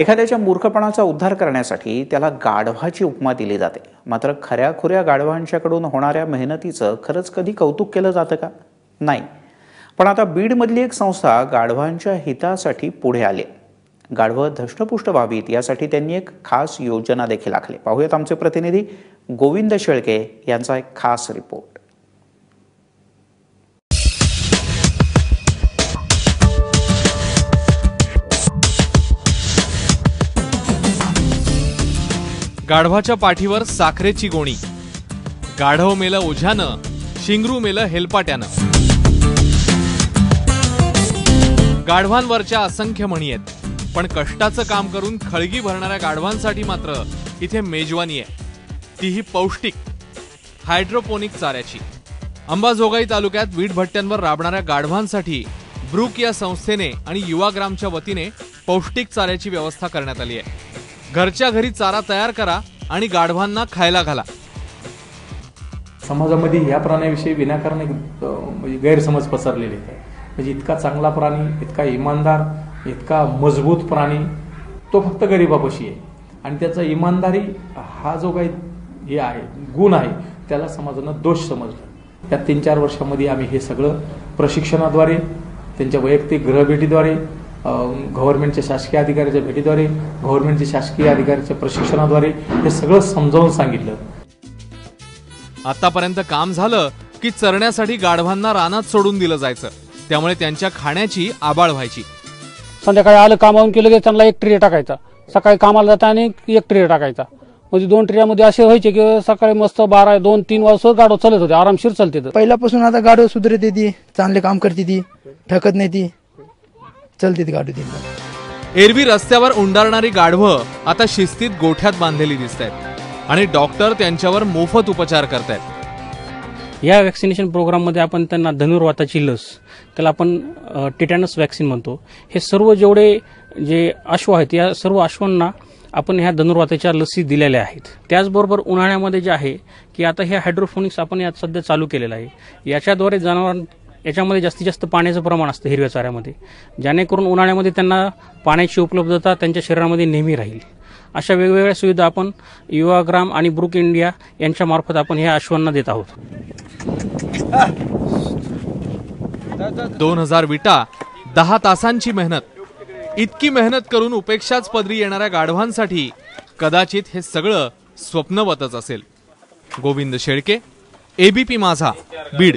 एखाद्याच्या मूर्खपणाचा उद्धार करण्यासाठी त्याला गाढवाची उपमा दिली जाते. मात्र खऱ्याखुऱ्या गाढवांच्याकडून होणाऱ्या मेहनतीचं खरंच कधी कौतुक केलं जातं का? नाही. पण आता बीडमधली एक संस्था गाढवांच्या हितासाठी पुढे आली गाढवं धष्टपुष्ट व्हावीत यासाठी त्यांनी एक खास योजना देखील आखली पाहूयात आमचे प्रतिनिधी गोविंद शेळके यांचा एक खास रिपोर्ट. गाढवाच्या पाठीवर साखरेची गोणी. गाढव मेलं ओझ्यानं शिंगरू मेलं हेलपाट्यानं. गाढवांवरच्या असंख्य म्हणी आहेत. पण कष्टाचं काम करून खळगी भरणाऱ्या गाढवांसाठी मात्र इथे मेजवानी आहे. तीही पौष्टिक हायड्रोपोनिक चाऱ्याची. अंबाजोगाई तालुक्यात वीटभट्ट्यांवर राबणाऱ्या गाढवांसाठी ब्रूक या संस्थेने आणि युवाग्रामच्या वतीने पौष्टिक चाऱ्याची व्यवस्था करण्यात आली आहे. घरच्या घरी चारा तयार करा आणि गाढवांना खायला घाला. समाजामध्ये या प्राण्याविषयी विनाकारण एक म्हणजे गैरसमज पसरलेले आहेत. म्हणजे इतका चांगला प्राणी इतका इमानदार इतका मजबूत प्राणी तो फक्त गरिबापाशी आहे. आणि त्याचा इमानदारी हा जो काही हे आहे गुण आहे त्याला समाजानं दोष समजला. त्या तीन चार वर्षामध्ये आम्ही हे सगळं प्रशिक्षणाद्वारे त्यांच्या वैयक्तिक गृहभेटीद्वारे गव्हर्नमेंटच्या शासकीय अधिकाऱ्याच्या भेटीद्वारे गव्हर्नमेंटच्या शासकीय अधिकाऱ्याच्या प्रशिक्षणाद्वारे हे सगळं समजावून सांगितलं. आतापर्यंत काम झालं की चरण्यासाठी गाढवांना रानात सोडून दिलं जायचं. त्यामुळे त्यांच्या खाण्याची आबाळ व्हायची. संध्याकाळी आलं कामावून केलं की त्यांना एक ट्रे टाकायचा. सकाळी कामाला जाता आणि एक ट्रे टाकायचा. म्हणजे दोन ट्रेमध्ये असे व्हायचे की सकाळी मस्त बारा दोन तीन वाजता गाडो चालत होते आरामशीर चालते तर. पहिल्यापासून आता गाडो सुधरते ती चांगले काम करते ती ठकत नाही ती. चलते ती गाडी ती एरवी रस्त्यावर उंडारणारी गाढवं आता शिस्तीत गोठ्यात बांधलेली दिसत आहेत आणि डॉक्टर त्यांच्यावर मोफत उपचार करतायत. या वॅक्सिनेशन प्रोग्राममध्ये आपण त्यांना धनुर्वाताची लस त्याला आपण टिटॅनस वॅक्सिन म्हणतो. हे सर्व जेवढे जे अश्व आहेत या सर्व अश्वांना आपण ह्या धनुर्वाताच्या लसी दिलेल्या आहेत. त्याचबरोबर उन्हाळ्यामध्ये जे आहे की आता हे हायड्रोफोनिक्स आपण यात सध्या चालू केलेलं आहे. याच्याद्वारे जनावर याच्यामध्ये जास्तीत जास्त पाण्याचं प्रमाण असतं हिरव्या चाऱ्यामध्ये. जेणेकरून उन्हाळ्यामध्ये त्यांना पाण्याची उपलब्धता त्यांच्या शरीरामध्ये नेहमी राहील. अशा वेगवेगळ्या सुविधा आपण युवाग्राम आणि ब्रुक इंडिया यांच्या मार्फत आपण ह्या अश्वांना देत आहोत. दोन हजार विटा दहा तासांची मेहनत. इतकी मेहनत करून उपेक्षाच पदरी येणाऱ्या गाढवांसाठी कदाचित हे सगळं स्वप्नवतच असेल. गोविंद शेळके एबीपी माझा बीड.